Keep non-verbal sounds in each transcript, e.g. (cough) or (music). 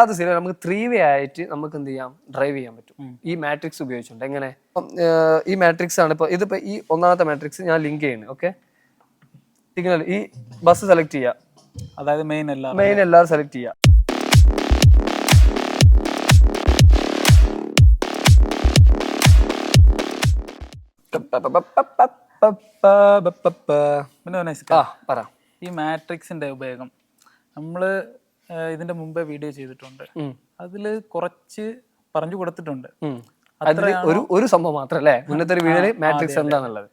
അത് ശരി നമുക്ക് ത്രീ വേ ആയിട്ട് നമുക്ക് എന്ത് ചെയ്യാം ഡ്രൈവ് ചെയ്യാൻ പറ്റും ഈ മാട്രിക്സ് ഉപയോഗിച്ചുകൊണ്ട് എങ്ങനെ ഈ മാട്രിക്സ് ആണ് ഇപ്പൊ ഇതിപ്പോ ഈ ഒന്നാമത്തെ മാട്രിക്സ് ഞാൻ ലിങ്ക് ചെയ്യുന്നത് ഓക്കെ സിഗ്നൽ ഈ ബസ് സെലക്ട് ചെയ്യുക അതായത് മെയിൻ എല്ലാം മെയിൻ എല്ലാം സെലക്ട് ചെയ്യുക പിന്നെ പറ ഈ മാട്രിക്സിന്റെ ഉപയോഗം നമ്മൾ ഇതിന്റെ മുമ്പേ വീഡിയോ ചെയ്തിട്ടുണ്ട്. അതിൽ കുറച്ച് പറഞ്ഞു കൊടുത്തിട്ടുണ്ട്. അതിൽ ഒരു ഒരു സംഭവം മാത്രം അല്ലേ മുന്നത്തെ ഒരു വീഡിയോയിൽ മാട്രിക്സ് എന്താന്നുള്ളത്.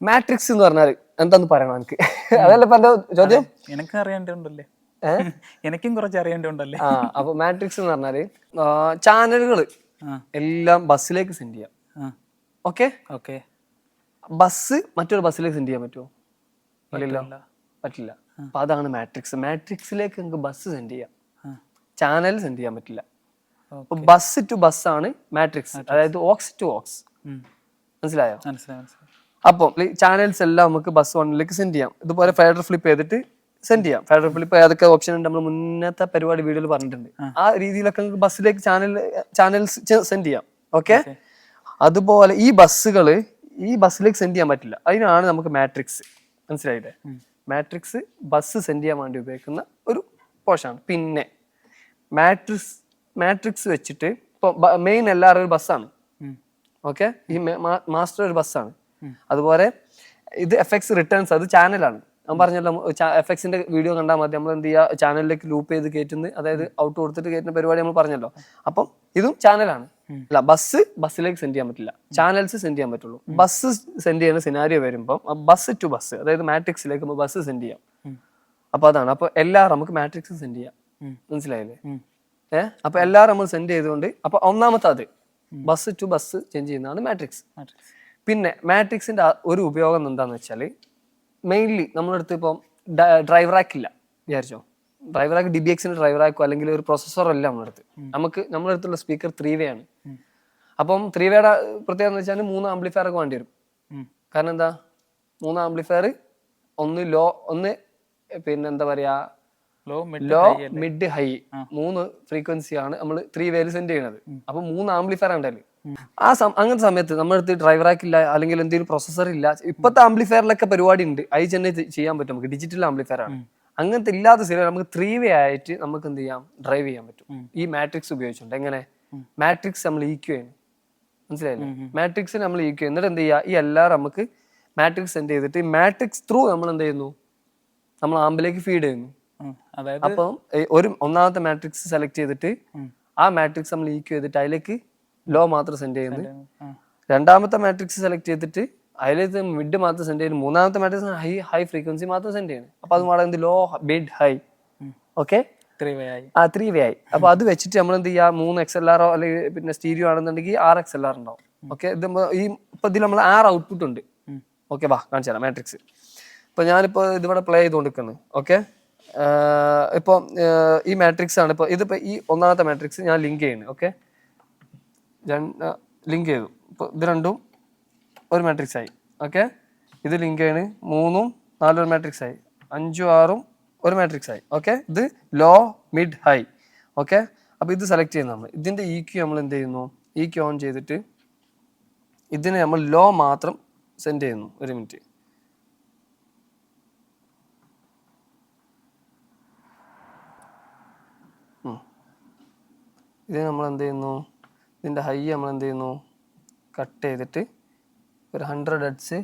മാട്രിക്സ് എന്ന് പറഞ്ഞാൽ എന്താന്ന് പറയണം എനിക്ക് (laughs) അതല്ല ഇപ്പൊ എന്റെ ചോദ്യം? എനിക്ക് അറിയേണ്ടതുണ്ടല്ലേ? (laughs) എനിക്കും കുറച്ച് അറിയേണ്ടതുണ്ടല്ലേ? ആ അപ്പൊ മാട്രിക്സ് എന്ന് പറഞ്ഞാൽ ചാനലുകൾ എല്ലാം ബസ്സിലേക്ക് സെൻഡ് ചെയ്യാം. ഓക്കെ ഓക്കെ ബസ് മറ്റൊരു ബസ്സിലേക്ക് സെൻഡ് ചെയ്യാൻ പറ്റുമോ പറ്റില്ല. അപ്പൊ അതാണ് മാട്രിക്സ്. മാട്രിക്സിലേക്ക് നമുക്ക് ബസ് സെൻഡ് ചെയ്യാം. ചാനൽ സെൻഡ് ചെയ്യാൻ പറ്റില്ല. അപ്പൊ ബസ് ടു ബസ് ആണ് മാട്രിക്സ്. അതായത് ഓക്സ് ടു ഓക്സ്. മനസ്സിലായോ? മനസ്സിലായി ചാനൽസ് എല്ലാം നമുക്ക് ബസ് വണ്ണിലേക്ക് സെൻഡ് ചെയ്യാം. ഇതുപോലെ ഫെഡറൽ ഫ്ലിപ്പ് ചെയ്തിട്ട് സെൻഡ് ചെയ്യാം. ഫെഡറൽ ഫ്ലിപ്പ് ഏതൊക്കെ ഓപ്ഷൻ ഉണ്ട്. നമ്മൾ മുന്നത്തെ പരിപാടി വീഡിയോയിൽ പറഞ്ഞിട്ടുണ്ട്. ആ. രീതിയിലൊക്കെ നമുക്ക് ബസ്സിലേക്ക് ചാനൽ ചാനൽസ് സെൻഡ് ചെയ്യാം. ഓക്കെ? അതുപോലെ ഈ ബസ്സുകൾ ഈ ബസ്സിലേക്ക് സെൻഡ് ചെയ്യാൻ പറ്റില്ല. അതിനാണ് നമുക്ക് മാട്രിക്സ്. മനസ്സിലായില്ലേ? മാട്രിക്സ് ബസ് സെൻഡ് ചെയ്യാൻ വേണ്ടി ഉപയോഗിക്കുന്ന ഒരു പോഷാണ്. പിന്നെ മാട്രിക്സ് മാട്രിക്സ് വെച്ചിട്ട് ഇപ്പോൾ മെയിൻ എല്ലാവരും ഒരു ബസ്സാണ്. ഓക്കെ ഈ മാസ്റ്റർ ഒരു ബസ്സാണ്. അതുപോലെ ഇത് എഫ് എക്സ് റിട്ടേൺസ് അത് ചാനലാണ് ഞാൻ പറഞ്ഞല്ലോ എഫ് എക്സിന്റെ വീഡിയോ കണ്ടാൽ മതി. നമ്മൾ എന്ത് ചെയ്യുക ചാനലിലേക്ക് ലൂപ്പ് ചെയ്ത് കയറ്റുന്നത് അതായത് ഔട്ട് കൊടുത്തിട്ട് കയറ്റുന്ന പരിപാടി നമ്മൾ പറഞ്ഞല്ലോ. അപ്പം ഇതും ചാനലാണ് അല്ല ബസ് ബസ്സിലേക്ക് സെൻഡ് ചെയ്യാൻ പറ്റില്ല. ചാനൽസ് സെൻഡ് ചെയ്യാൻ പറ്റുള്ളൂ. ബസ് സെൻഡ് ചെയ്യുന്ന സിനാരിയോ വരുമ്പോൾ ബസ് ടു ബസ് അതായത് മാട്രിക്സിലേക്ക് നമ്മൾ ബസ് സെൻഡ് ചെയ്യാം. അപ്പൊ അതാണ്. അപ്പൊ എല്ലാ നമുക്ക് മാട്രിക്സ് സെൻഡ് ചെയ്യാം. മനസ്സിലായില്ലേ. ഏഹ് അപ്പൊ എല്ലാവരും നമ്മൾ സെൻഡ് ചെയ്തുകൊണ്ട് അപ്പൊ ഒന്നാമത്തെ അത് ബസ് ടു ബസ് ചേഞ്ച് ചെയ്യുന്നതാണ് മാട്രിക്സ് മാട്രിക്സ് പിന്നെ മാട്രിക്സിന്റെ ഒരു ഉപയോഗം എന്താന്ന് വെച്ചാൽ മെയിൻലി നമ്മളടുത്ത് ഇപ്പം ഡ്രൈവറാക്കില്ല വിചാരിച്ചോ? ഡ്രൈവറാക്ക് ഡി ബി എക്സിന്റെ ഡ്രൈവറാക്കോ അല്ലെങ്കിൽ ഒരു പ്രൊസസ്സർ അല്ല നമ്മളടുത്ത് നമുക്ക് നമ്മുടെ അടുത്തുള്ള സ്പീക്കർ ത്രീ വേ ആണ്. അപ്പം ത്രീ വേയുടെ പ്രത്യേകത എന്ന് വെച്ചാൽ മൂന്ന് ആംപ്ലിഫയർ ഒക്കെ വേണ്ടി വരും. കാരണം എന്താ? മൂന്ന് ആംപ്ലിഫയർ ഒന്ന് ലോ ഒന്ന് പിന്നെ എന്താ പറയാ? ലോ മിഡ് ഹൈ മൂന്ന് ഫ്രീക്വൻസി ആണ് നമ്മൾ ത്രീ വേര് സെൻഡ് ചെയ്യണത്. അപ്പൊ മൂന്ന് ആംപ്ലിഫയർ ഉണ്ടല്ലോ ആ അങ്ങനത്തെ സമയത്ത് നമ്മുടെ അടുത്ത് ഡ്രൈവറാക്ക് ഇല്ല അല്ലെങ്കിൽ എന്തെങ്കിലും പ്രൊസസ്സർ ഇല്ല. ഇപ്പത്തെ ആംപ്ലിഫയറിലൊക്കെ പരിപാടി ഉണ്ട്. അത് തന്നെ ചെയ്യാൻ പറ്റും. നമുക്ക് ഡിജിറ്റൽ ആംപ്ലിഫയർ ആണ്. അങ്ങനത്തെ ഇല്ലാത്ത സിനിമ നമുക്ക് ത്രീ വേ ആയിട്ട് നമുക്ക് എന്ത് ചെയ്യാം? ഡ്രൈവ് ചെയ്യാൻ പറ്റും. ഈ മാട്രിക്സ് ഉപയോഗിച്ചുകൊണ്ട് എങ്ങനെ? മാട്രിക്സ് നമ്മൾ ഈക്യു ചെയ്യണം മനസ്സിലായില്ലേ? മാട്രിക്സ് നമ്മൾ ഈക്യു എന്നിട്ട് എന്ത് ചെയ്യുക? ഈ എല്ലാവരും നമുക്ക് മാട്രിക്സ് സെൻഡ് ചെയ്തിട്ട് മാട്രിക്സ് ത്രൂ നമ്മൾ എന്ത് ചെയ്യുന്നു? നമ്മൾ ആമ്പിലേക്ക് ഫീഡ് ചെയ്യുന്നു. അപ്പം ഒരു ഒന്നാമത്തെ മാട്രിക്സ് സെലക്ട് ചെയ്തിട്ട് ആ മാട്രിക്സ് നമ്മൾ ഈക്യു ചെയ്തിട്ട് അതിലേക്ക് ലോ മാത്രം സെൻഡ് ചെയ്യുന്നു. രണ്ടാമത്തെ മാട്രിക്സ് സെലക്ട് ചെയ്തിട്ട് അതിലേക്ക് മിഡ് മാത്രം സെൻഡ് ചെയ്യുന്നു. മൂന്നാമത്തെ മാട്രിക്സ് ഹൈ ഹൈ ഫ്രീക്വൻസി മാത്രം സെൻഡ് ചെയ്യുന്നത് അപ്പൊ അത് എന്ത് ലോ മിഡ് ഹൈ ഓക്കെ ആ ത്രീ വേ ആയി. അപ്പൊ അത് വെച്ചിട്ട് നമ്മൾ എന്ത് ചെയ്യുക? മൂന്ന് എക്സ് എൽ ആറോ അല്ലെങ്കിൽ പിന്നെ സ്റ്റീരിയോ ആണെന്നുണ്ടെങ്കിൽ ആറ് എക്സ് എൽ ആർ ഉണ്ടാവും. ഓക്കെ ഇത് ഈ ഇപ്പൊ ഇതിൽ നമ്മൾ ആറ് ഔട്ട്പുട്ട് ഉണ്ട്. ഓക്കെ വാ കാണിച്ചു തരാം മാട്രിക്സ് ഇപ്പൊ ഞാനിപ്പോ ഇതിവിടെ പ്ലേ ചെയ്തുകൊണ്ടിരിക്കുന്നത് ഓക്കെ ഇപ്പൊ ഈ മാട്രിക്സ് ആണ് ഇപ്പൊ ഇതിപ്പോ ഈ ഒന്നാമത്തെ മാട്രിക്സ് ഞാൻ ലിങ്ക് ചെയ്യുന്നത് ഓക്കെ ലിങ്ക് ചെയ്തു. ഇപ്പൊ ഇത് രണ്ടും ഒരു മാട്രിക്സ് ആയി. ഓക്കെ ഇത് ലിങ്ക് ആണ് മൂന്നും നാലും ഒരു മാട്രിക്സ് ആയി. അഞ്ചും ആറും ഒരു മാട്രിക്സ് ആയി. ഓക്കെ ഇത് ലോ മിഡ് ഹൈ ഓക്കെ അപ്പൊ ഇത് സെലക്ട് ചെയ്യുന്ന നമ്മൾ. ഇതിന്റെ ഇ ക്യു നമ്മൾ എന്ത് ചെയ്യുന്നു? ഇ ക്യു ഓൺ ചെയ്തിട്ട് ഇതിന് നമ്മൾ ലോ മാത്രം സെൻഡ് ചെയ്യുന്നു. ഒരു മിനിറ്റ് ഇത് നമ്മൾ എന്ത് ചെയ്യുന്നു? ഇതിന്റെ ഹൈ നമ്മൾ എന്ത് ചെയ്യുന്നു? കട്ട് ചെയ്തിട്ട് ഒരു ഹൺഡ്രഡ് ഹെഡ്സ്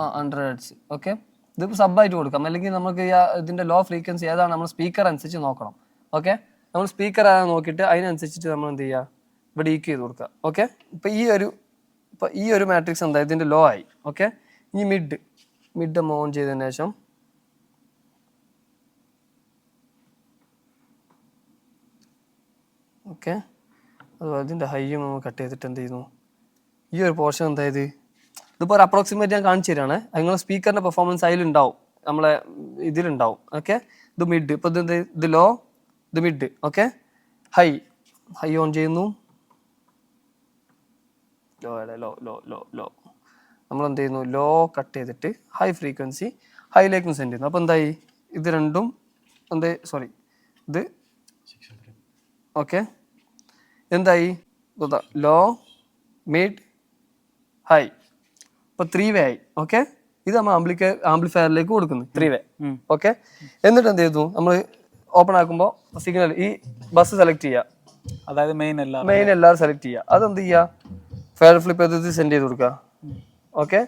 ആ ഹൺഡ്രഡ് ഹെഡ്സ് ഓക്കെ ഇതിപ്പോൾ സബായിട്ട് കൊടുക്കാം. അല്ലെങ്കിൽ നമുക്ക് ഇതിന്റെ ലോ ഫ്രീക്വൻസി ഏതാണ് നമ്മൾ സ്പീക്കർ അനുസരിച്ച് നോക്കണം. ഓക്കെ നമ്മൾ സ്പീക്കർ ആണ് നോക്കിയിട്ട് അതിനനുസരിച്ചിട്ട് നമ്മൾ എന്ത് ചെയ്യുക ഇവിടെ ഈക്ക് ചെയ്ത് കൊടുക്കുക. ഓക്കെ ഇപ്പൊ ഈ ഒരു ഇപ്പൊ ഈ ഒരു മാട്രിക്സ് എന്താ? ഇതിന്റെ ലോ ആയി. ഓക്കെ ഈ മിഡ് മിഡ് നമ്മൾ ഓൺ ചെയ്തതിന് ശേഷം ഓക്കെ അതുപോലെ ഇതിന്റെ ഹൈയും നമ്മൾ കട്ട് ചെയ്തിട്ട് എന്ത് ചെയ്യുന്നു? ഈ ഒരു പോർഷൻ എന്തായത്? ഇതിപ്പോൾ ഒരു അപ്രോക്സിമേറ്റ് ഞാൻ കാണിച്ചു തരാണ്. നിങ്ങളെ സ്പീക്കറിന്റെ പെർഫോമൻസ് അതിലുണ്ടാവും. നമ്മളെ ഇതിലുണ്ടാവും. ഓക്കെ ഇത് മിഡ് ഇപ്പോൾ ഇത് ഇത് ലോ ഇത് mid okay high high on ചെയ്യുന്നു. Low low low low low നമ്മൾ എന്ത് ചെയ്യുന്നു? ലോ കട്ട് ചെയ്തിട്ട് ഹൈ ഫ്രീക്വൻസി ഹൈയിലേക്കും സെൻഡ് ചെയ്യുന്നു. അപ്പോൾ എന്തായി? ഇത് രണ്ടും എന്ത്? സോറി ഇത് ഓക്കെ എന്തായി? ലോ മിഡ് ഹൈ ഇപ്പൊ ത്രീ വേ ആയി. ഓക്കെ ഇത് നമ്മൾ ആംപ്ലിക്ക ആംപ്ലിഫയറിലേക്ക് കൊടുക്കുന്നു. Three way. ഓക്കെ എന്നിട്ട് എന്ത് ചെയ്തു? നമ്മൾ ഓപ്പൺ ആക്കുമ്പോൾ സിഗ്നൽ ഈ ബസ് സെലക്ട് ചെയ്യുക അതായത് മെയിൻ എല്ലാ മെയിൻ എല്ലാവരും സെലക്ട് ചെയ്യുക അതെന്ത് ചെയ്യുക ഫയർ ഫ്ലിപ്പ് ചെയ്ത് സെൻഡ് ചെയ്ത് കൊടുക്കുക ഓക്കെ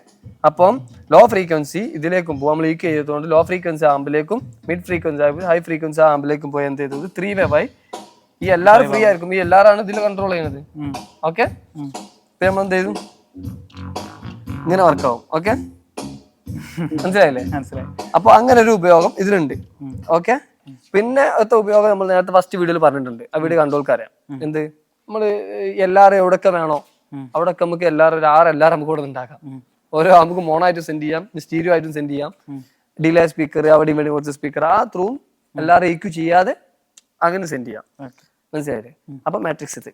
അപ്പം ലോ ഫ്രീക്വൻസി ഇതിലേക്കും പോകും നമ്മൾ ഈ ചെയ്തതുകൊണ്ട് ലോ ഫ്രീക്വൻസി ആമ്പിലേക്കും മിഡ് ഫ്രീക്വൻസി ആകുമ്പോൾ ഹൈ ഫ്രീക്വൻസി ആമ്പിലേക്കും പോയി എന്ത് ചെയ്തത്? ത്രീ വേ വൈ ഈ എല്ലാവരും ഫ്രീ ആയിരിക്കും. ഈ എല്ലാവരാണ് ഇതിൽ കൺട്രോൾ ചെയ്യുന്നത്. ഓക്കെ. നമ്മൾ എന്ത് ചെയ്തു? ഇങ്ങനെ വർക്കാവും. ഓക്കെ (laughs) മനസ്സിലായില്ലേ? മനസ്സിലായി. അപ്പൊ അങ്ങനെ ഒരു ഉപയോഗം ഇതിലുണ്ട്. ഓക്കെ പിന്നെ അടുത്ത ഉപയോഗം നമ്മൾ നേരത്തെ ഫസ്റ്റ് വീഡിയോയിൽ പറഞ്ഞിട്ടുണ്ട്. ആ വീഡിയോ കണ്ടോൾക്കറിയാം എന്ത്? നമ്മൾ എല്ലാവരും എവിടെയൊക്കെ വേണോ അവിടെയൊക്കെ നമുക്ക് എല്ലാവരും ഒരു ആറ് എല്ലാവരും നമുക്ക് ഇവിടെ ഉണ്ടാക്കാം. ഓരോ നമുക്ക് മോണായിട്ടും സെൻഡ് ചെയ്യാം മിസ്റ്റീരിയോ ആയിട്ടും സെൻഡ് ചെയ്യാം. ഡിലേ സ്പീക്കർ അവിടെ വേണ്ടി കുറച്ച് സ്പീക്കർ ആ ത്രൂ എല്ലാവരും ഈക്യു ചെയ്യാതെ അങ്ങനെ സെൻഡ് ചെയ്യാം. മനസ്സിലായില്ലേ? അപ്പൊ മാട്രിക്സ് ഇത്.